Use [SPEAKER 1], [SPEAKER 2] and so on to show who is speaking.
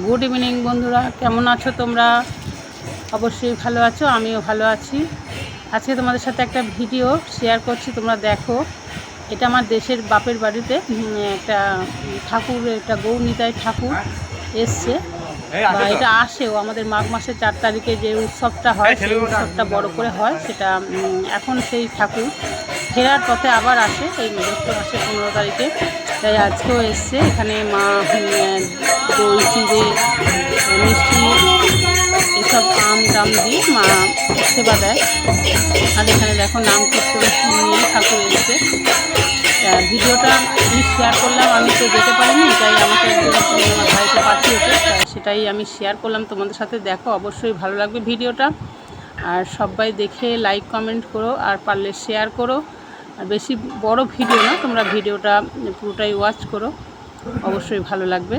[SPEAKER 1] Good evening বন্ধুরা। কেমন আছো তোমরা? অবশ্যই ভালো আছো আমিও ভালো আছি। আজকে তোমাদের সাথে একটা ভিডিও শেয়ার করছি তোমরা দেখো। এটা আমার দেশের বাপের বাড়িতে একটা ঠাকুর একটা গৌনিতায় ঠাকুর এসছে। বা এটা আসেও আমাদের মাঘ মাসের চার তারিখে যে উৎসবটা হয় সেই উৎসবটা বড় করে হয় সেটা এখন সেই ঠাকুর ফেরার পথে আবার আসে এই জ্যৈষ্ঠ মাসের পনেরো তারিখে। তাই আজকেও এসছে। এখানে মা দই, চিড়ে, মিষ্টি, এসব আম টাম দিয়ে মা সেবা দেয়। আর এখানে দেখো নাম কীর্তন নিয়ে ঠাকুর এসছে। ভিডিওটা আমি শেয়ার করলাম, আমি তো যেতে পারিনি, তাই আমাকে আমার ভাইকে পাঠিয়েছে। সেটাই আমি শেয়ার করলাম, তোমাদের সাথে দেখো, অবশ্যই ভালো লাগবে ভিডিওটা। আর সবাই দেখে লাইক কমেন্ট করো, আর পারলে শেয়ার করো। আর বেশি বড় ভিডিও না তোমরা ভিডিওটা পুরোটাই ওয়াচ করো অবশ্যই ভালো লাগবে।